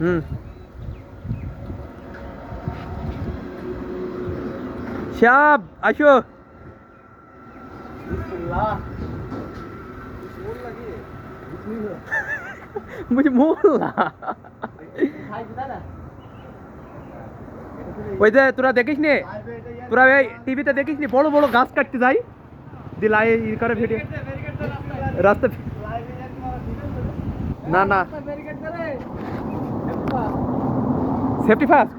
হুম। শ্যাব আসো। বুঝি ওই যে তোরা দেখিস নি তোরা এই টিভিতে দেখিস নি বড় বড় গাছ কাটতে যাই। দিলাই ই করে ভিডিও। রাস্তা না না। সেফটি ফার্স্ট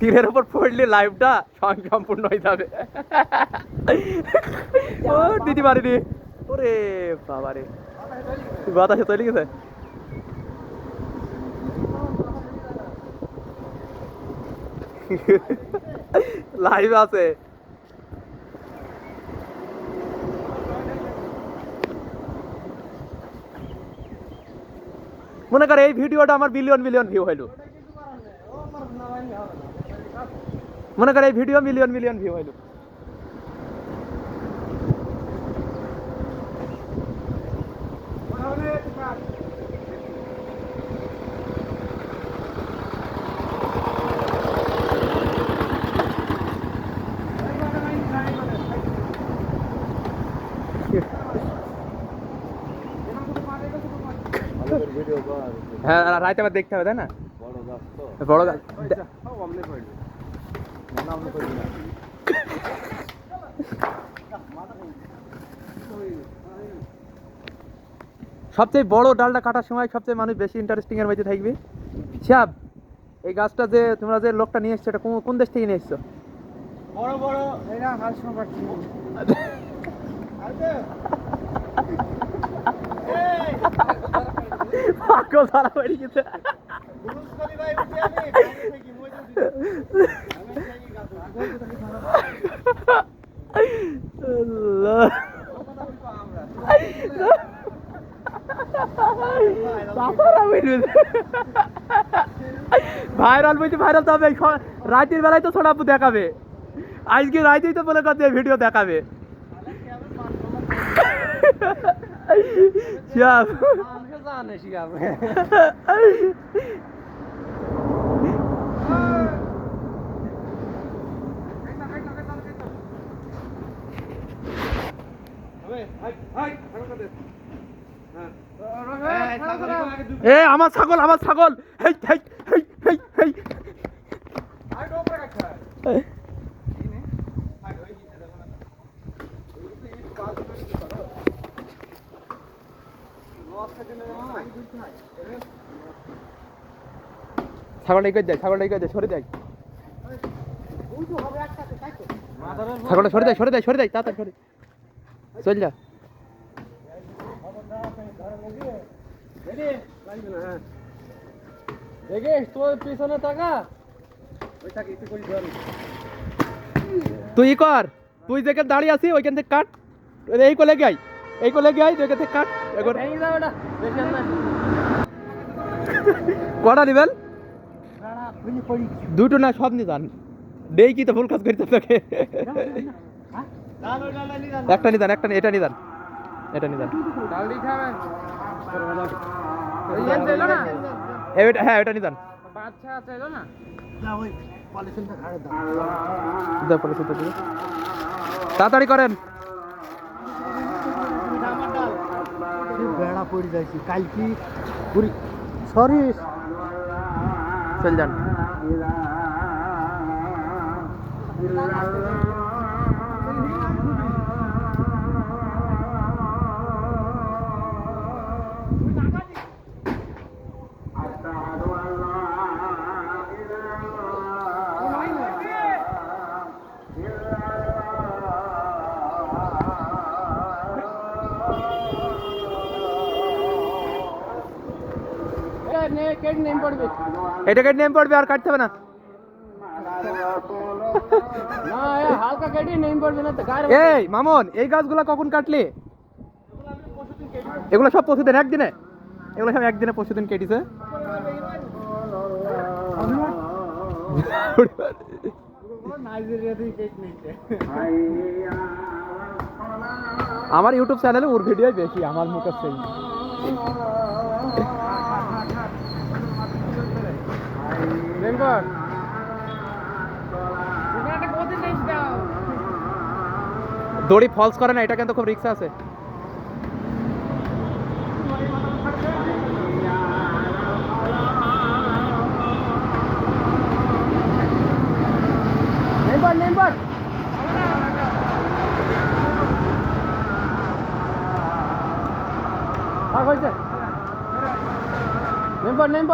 তীরের উপর পড়লে লাইভটা সম্পূর্ণ হয়ে যাবে। ও, দিদি পারিনি ওরে বাবা রে। বাতাসে তৈরি গেছে। লাইভ আছে। মনে কর এই ভিডিওটা আমার বিলিয়ন মিলিয়ন ভিউ হইল। মনে কর এই ভিডিও মিলিয়ন মিলিয়ন ভিউ হইল। হ্যাঁ রাইতে আবার দেখতে হবে তাই না? বড় গাছ সবচেয়ে বড় ডালটা কাটার সময় সবচেয়ে মানুষ বেশি ইন্টারেস্টিং এর মধ্যে থাকবে। শ্যাব এই গাছটা যে তোমরা যে লোকটা নিয়ে এসছো এটা কোন- কোন দেশ থেকে নিয়ে এসছো? বড় বড়। এরা পাচ্ছি পাগল ধরা পড়ে গেছে। ভাইরাল বলছি ভাইরাল তো হবে। রাতের বেলায় তো ছোটাপু দেখাবে। আজকে রাতেই তো বলে কথা ভিডিও দেখাবে। শ্যাম। এ আমার ছাগল আমার ছাগল। হেই হেই হেই হেই হেই। ছাগলটা করে দেয় ছাগলটা করে দেয় সরে দেয় ছাগলটা সরে দেয় সরে দেয় সরে দেয় তাড়াতাড়ি সরে চল যা। তোর পিছনে টাকা তুই কর তুই যেখানে দাঁড়িয়ে আছিস ওইখান থেকে কাট। এই কলে গাই এই কোলে গাই ওইখান থেকে কাট। এখন কটা নিবেন দুটো না সব নিদান দেই কি তো ভুল কাজ করিতে তোকে একটা নিদান একটা এটা নিদান এটা নিদান হ্যাঁ এটা নিদান বাচ্চা চাইলো পড়ে যাইছি। কাল কি পুরি সরি। চল যান। এটা কেটে নেম পড়বে। আর কাটতে হবে না। এই মামন এই গাছগুলো কখন কাটলি? এগুলো সব পশুদিন একদিনে? এগুলো সব একদিনে পশুদিন কেটেছে। আমার ইউটিউব চ্যানেলে ওর ভিডিওই বেশি আমার মুখের সেই। মেম্বার দড়ি ফলস করে না এটা কিন্তু খুব রিক্স আছে মেম্বার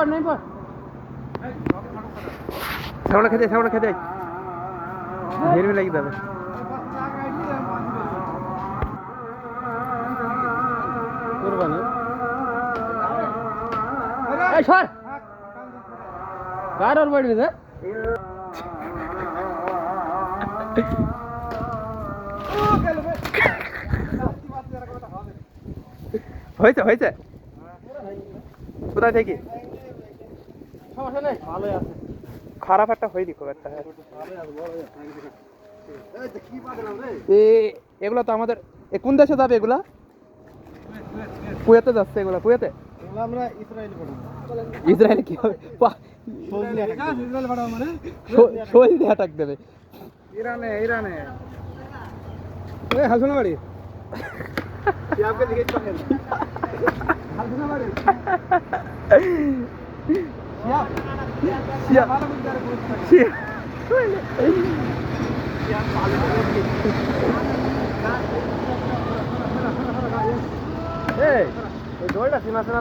মেম্বার আর ছাগলটা খেতে ছাগলটা খেতে ঘেরমি লাগিয়ে যাবে কোরবানি এই সর। কার ওর বাড়ি রে? হয়েছে হয়েছে। কোথায় থেকে? সমস্যা নেই ভালোই আছে। খারাপ একটা হয়নি খুব একটা হ্যাঁ। এগুলো তো আমাদের এ কোন দেশে যাবে এগুলা? কুয়েতে যাচ্ছে এগুলা কুয়েতে? আমরা ইসরায়েলি কি হবে মানে অ্যাটাক দেবে। ইরানে ইরানে। বাড়ি হাসনা বাড়ি বুঝতে শিয়া-